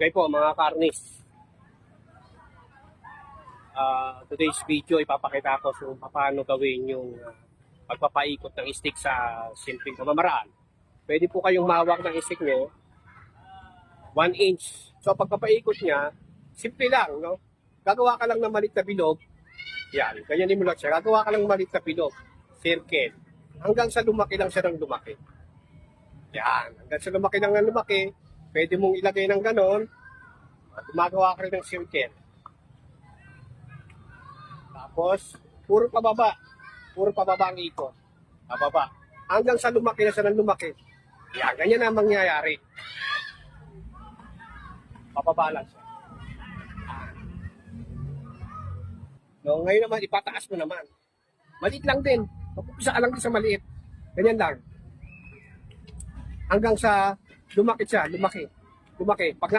Okay po mga karnis. Ah, today's video ipapakita ko kung paano gawin yung ah, pagpapaikot ng stick sa simpleng pamamaraan. Pwede po kayong mawak ng stick nyo 1 inch. So pagpapaikot niya, simple lang, no? Gagawa ka lang ng malit na bilog. Yan, ganyan mo lang siya. Gagawa ka lang ng malit na bilog. Circle. Hanggang sa lumaki lang siya ng lumaki. Yan, hanggang sa lumaki lang ng lumaki, pwede mong ilagay ng ganon, at gumagawa ka rin ng circle. Tapos, puro pababa. Puro pababa ang ikot. Pababa. Hanggang sa lumaki na siya ng lumaki. Yan, ganyan ang mangyayari. Pababa lang siya. No, ngayon naman, ipataas mo naman. Maliit lang din. Mag-upisa ka lang din sa maliit. Ganyan lang. Hanggang sa lumaki siya, lumaki. Lumaki. Pag